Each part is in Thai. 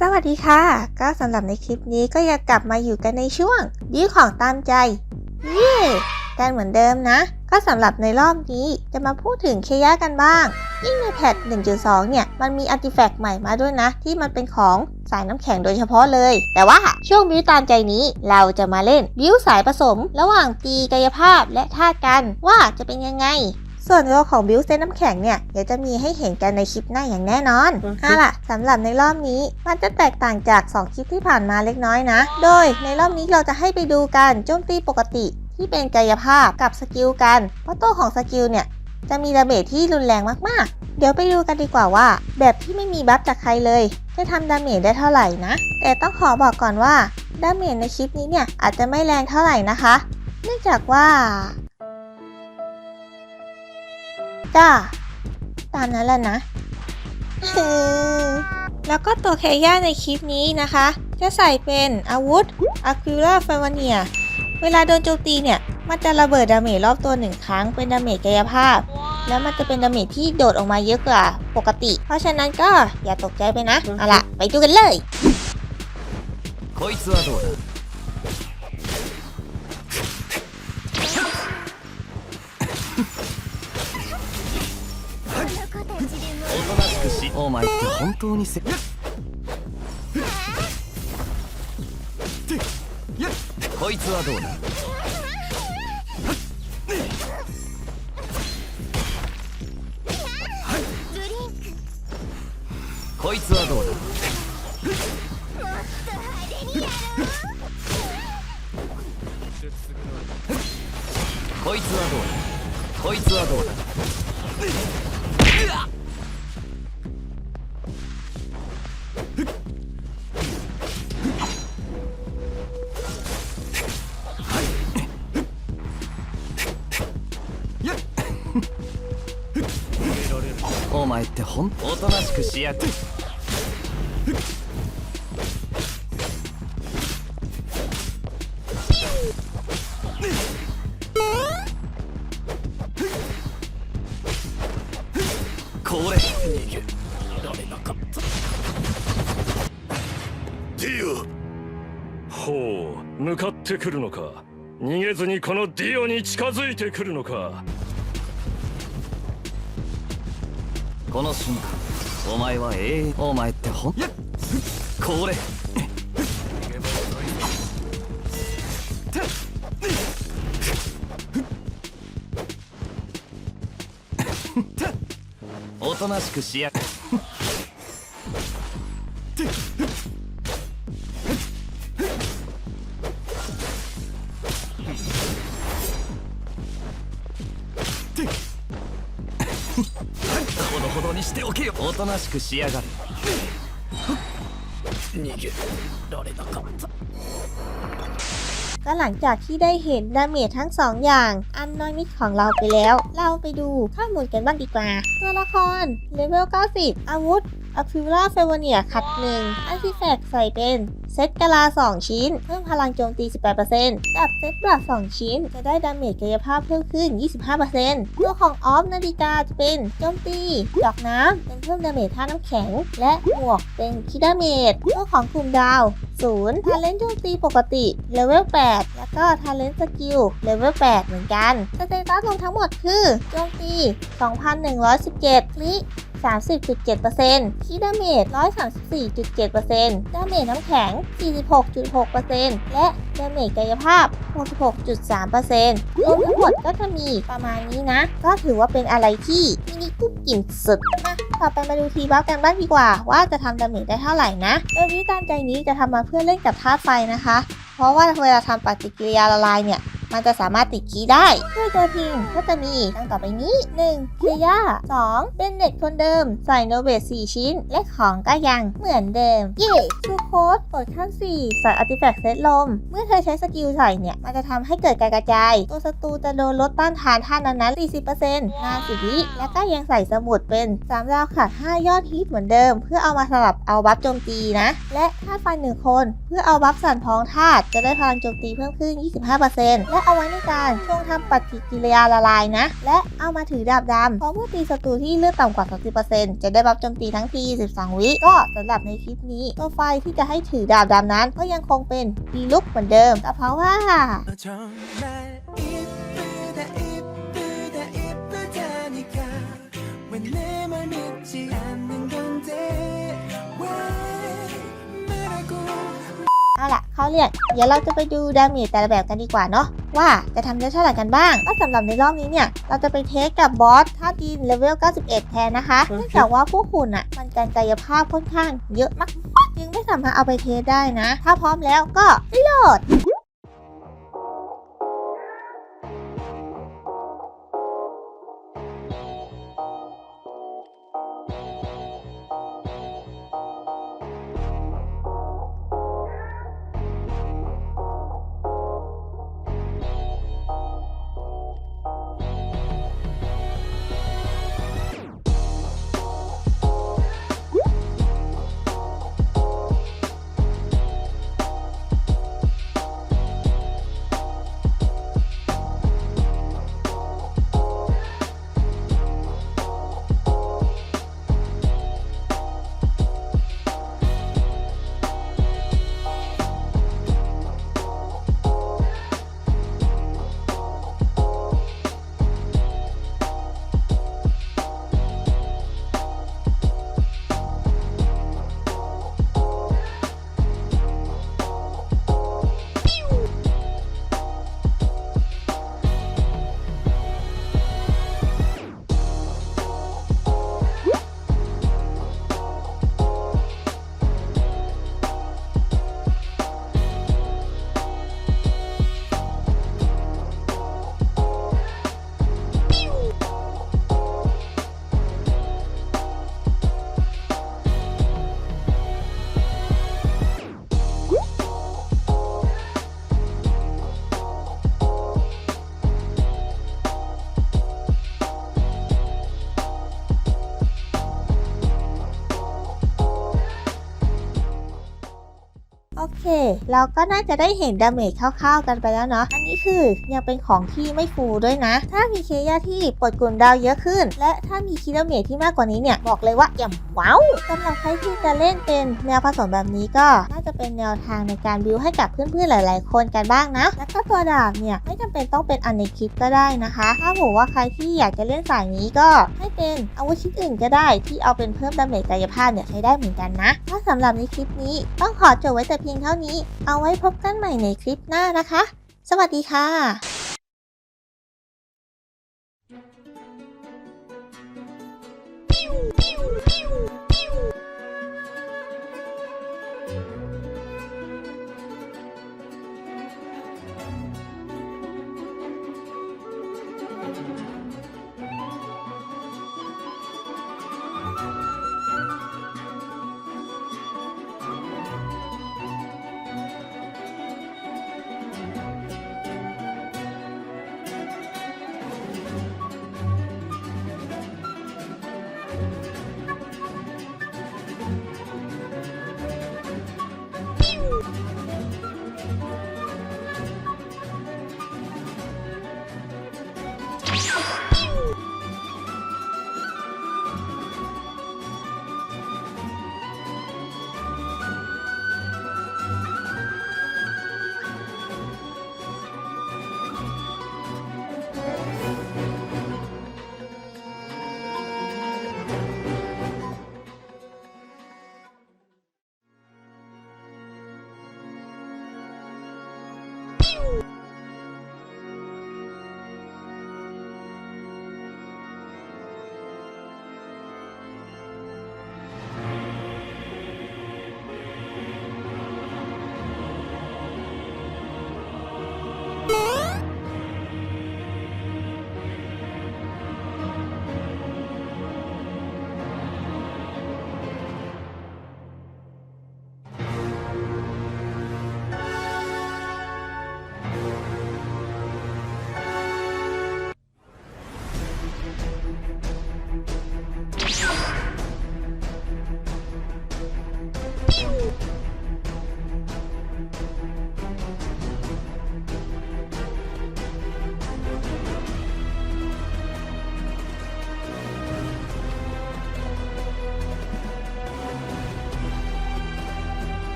สวัสดีค่ะ ก็สำหรับในคลิปนี้ก็อยากกลับมาอยู่กันในช่วงยิ้วของตามใจเย้กันเหมือนเดิมนะ ก็สำหรับในรอบนี้จะมาพูดถึงเคยะกันบ้าง ยิ่งในแพท 1.2 เนี่ย มันมีอาร์ติแฟกต์ใหม่มาด้วยนะ ที่มันเป็นของสายน้ำแข็งโดยเฉพาะเลย แต่ว่าช่วงบิวตามใจนี้เราจะมาเล่นบิวสายผสม ระหว่างตีกายภาพและธาตุกันว่าจะเป็นยังไง ส่วนตัวของบิวเซนน้ำแข็งเนี่ยเดี๋ยวจะมีให้เห็นกันในคลิปหน้าอย่างแน่นอนอือฮึเอาล่ะสำหรับในรอบนี้มันจะแตกต่างจาก 2 คลิปที่ผ่านมาเล็กน้อยนะ โดยในรอบนี้เราจะให้ไปดูการโจมตีปกติ ที่เป็นกายภาพกับสกิลกัน เพราะตัวของสกิลเนี่ยจะมีดาเมจที่รุนแรงมากๆ เดี๋ยวไปดูกันดีกว่าว่า แบบที่ไม่มีบัฟจากใครเลย จะทำดาเมจได้เท่าไหร่นะ แต่ต้องขอบอกก่อนว่าดาเมจในคลิปนี้เนี่ยอาจจะไม่แรงเท่าไหร่นะคะ เนื่องจากว่า จ้า ตามนั้นแหละนะ แล้วก็ตัวเคย่าในคลิปนี้นะคะ จะใส่เป็นอาวุธ Aquila f a v a n i a เวลาโดนโจมตีเนี่ย มันจะระเบิดดาเมจรอบตัวหนึ่งครั้งเป็นดาเมจกายภาพ แล้วมันจะเป็นดาเมจที่โดดออกมาเยอะกว่าปกติ เพราะฉะนั้นก็อย่าตกใจไปนะ เอาล่ะ ไปดูกันเลย こいつはどうだ しくしお前って本当にせこいつはどうだ?こいつはどうだ?こいつはどうだ?こいつはどうだ?ほんおとなしくしやがれこれ逃げられなかった。ディオ。ほう向かってくるのか。逃げずにこのディオに近づいてくるのかこの瞬間お前は永遠お前ってほん？これ。おとなしくしやほほどにしておけよおとなしくしやがれ逃げられなかった ก็หลังจากที่ได้เห็นดาเมจทั้งสองอย่างอันน้อยนิดของเราไปแล้ว เราไปดูข้อมูลกันบ้างดีกว่า ตัวละครเลเวล 90 อาวุธ a q u i l a f a v a n i a ขัดหนึ่งอันติแฟกใส่เป็นเซตกะลา 2 ชิ้น เพิ่มพลังโจมตี 18%กับเซตบลัด2ชิ้น จะได้ดาเมจกายภาพเพิ่มขึ้น 25%ตัวของออฟนาฬิกาจะเป็นโจมตีดอกน้ำเป็นเพิ่มดาเมจท่าน้ำแข็ง และหมวกเป็นคิดาเมจตัวของกลุ่มดาว0ทาเลนโจมตีปกติเลเวล 8 แล้วก็ทาเลนสกิลเลเวล 8 เหมือนกันสเตตัสรวมทั้งหมดคือโจมตี 2,117คลิ 30.7%คีดาเมจ134.7%ดาเมจน้ำแข็ง 46.6%และดาเมจกายภาพ 66.3%รวมทั้งหมดก็จะมีประมาณนี้นะ ก็ถือว่าเป็นอะไรที่มินิกุ๊กกิ่มสุดมาต่อไปมาดูทีบัฟกันบ้างดีกว่า ว่าจะทำดาเมจได้เท่าไหร่นะโดยวิธีการใจนี้จะทำมาเพื่อเล่นกับธาตุไฟนะคะ เพราะว่าเวลาทำปฏิกิริยาละลายเนี่ย มันจะสามารถติดคีย์ได้ด้วยตัวทิ้งก็จะมีดังต่อไปนี้ 1. เคย่า 2. เป็นเน็ตคนเดิม ใส่โนเบต4ชิ้น และของก็ยังเหมือนเดิม เย่ทูโค้ดกดขั้น 4 ใส่อาร์ติแฟกต์เซตลม เมื่อเธอใช้สกิลใส่เนี่ย มันจะทำให้เกิดการกระจาย ตัวศัตรูจะโดนลดต้านทานท่านั้นๆ 40%นานสิวิและก็ยังใส่สมุดเป็น3ดาวขาด5ยอดฮิตเหมือนเดิม เพื่อเอามาสลับเอาบัฟโจมตีนะ และธาตุไฟหนึ่งคน เพื่อเอาบัฟสั่นพ้องธาตุจะได้พลังโจมตีเพิ่มขึ้น 25%และและเอาไว้ในการช่วงทำปฏิกิริยาละลายนะ และเอามาถือดาบดำเพราะเมื่อตีศัตรูที่เลือดต่ำกว่า 30%จะได้รับโจมตีทั้งที 12 วิก็สำหรับในคลิปนี้ตัวไฟที่จะให้ถือดาบดำนั้น ก็ยังคงเป็นดีลุกเหมือนเดิมแต่เพราะว่า지 ล่ะเขาเรียกเดี๋ยวเราจะไปดูดาเมจแต่ละแบบกันดีกว่าเนาะว่าจะทำได้เท่าไหร่กันบ้างก็สำหรับในรอบนี้เนี่ยเราจะไปเทสกับบอสท่าดินเลเวล 91 แทนนะคะเนื่องจากว่าพวกหุ่นอะมันการกายภาพค่อนข้างเยอะมากจึงไม่สามารถเอาไปเทสได้นะ ถ้าพร้อมแล้วก็รีโหลด โอเคเราก็น่าจะได้เห็นดาเมจคร่าวๆกันไปแล้วเนาะ อันนี้คือยังเป็นของที่ไม่ฟูด้วยนะ ถ้ามีเคยาที่ปลดกลุ่มดาวเยอะขึ้น และถ้ามีคิดาเมจที่มากกว่านี้เนี่ยบอกเลยว่าอย่าว้าวสำหรับใครที่จะเล่นเป็นแนวผสมแบบนี้ก็น่าจะเป็นแนวทางในการบิวให้กับเพื่อนๆหลาย ๆ คนกันบ้างนะ แล้วก็ตัวดาบเนี่ยไม่จำเป็นต้องเป็นอันในคลิปก็ได้นะคะ ถ้าบอกว่าใครที่อยากจะเล่นสายนี้ก็ให้เป็นอาวุธชิ้นอื่นก็ได้ที่เอาเป็นเพิ่มดาเมจกายภาพเนี่ยใช้ได้เหมือนกันนะถ้าสำหรับในคลิปนี้ต้องขอจบไว้แต่เพียงเท่านี้เอาไว้พบกันใหม่ในคลิปหน้านะคะ สวัสดีค่ะ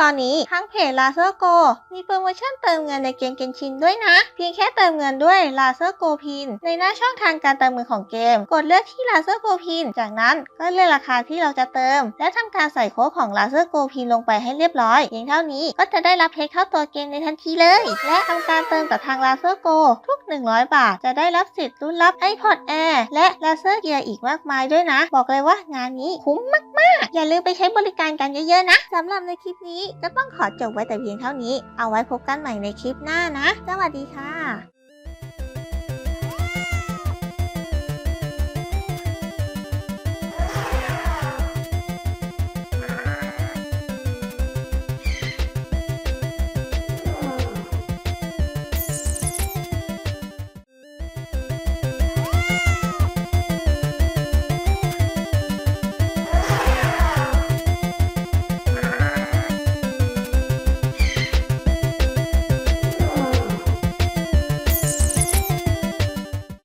ตอนนี้ทั้งเพจ l a s e r Go มีโปรโมชั่นเติมเงินในเกมเกนชินด้วยนะ เพียงแค่เติมเงินด้วย l a s e r Go Pin ในหน้าช่องทางการเติมเงินของเกม กดเลือกที่ l a s e r Go Pin จากนั้นก็เลือกราคาที่เราจะเติม และทำการใส่โค้ดของ l a s e r Go Pin ลงไปให้เรียบร้อยเพียงเท่านี้ก็จะได้รับเพชรเข้าตัวเกมในทันทีเลย และทำการเติมกับทาง l a s e r Go ทุก 100 บาท จะได้รับสิทธิ์รุ่นรับ iPod Air และ l a s e r Gear อีกมากมายด้วยนะ บอกเลยว่างานนี้คุ้มมากๆ อย่าลืมไปใช้บริการกันเยอะๆนะสำหรับในคลิปนี้ก็ต้องขอจบไว้แต่เพียงเท่านี้ เอาไว้พบกันใหม่ในคลิปหน้านะ สวัสดีค่ะ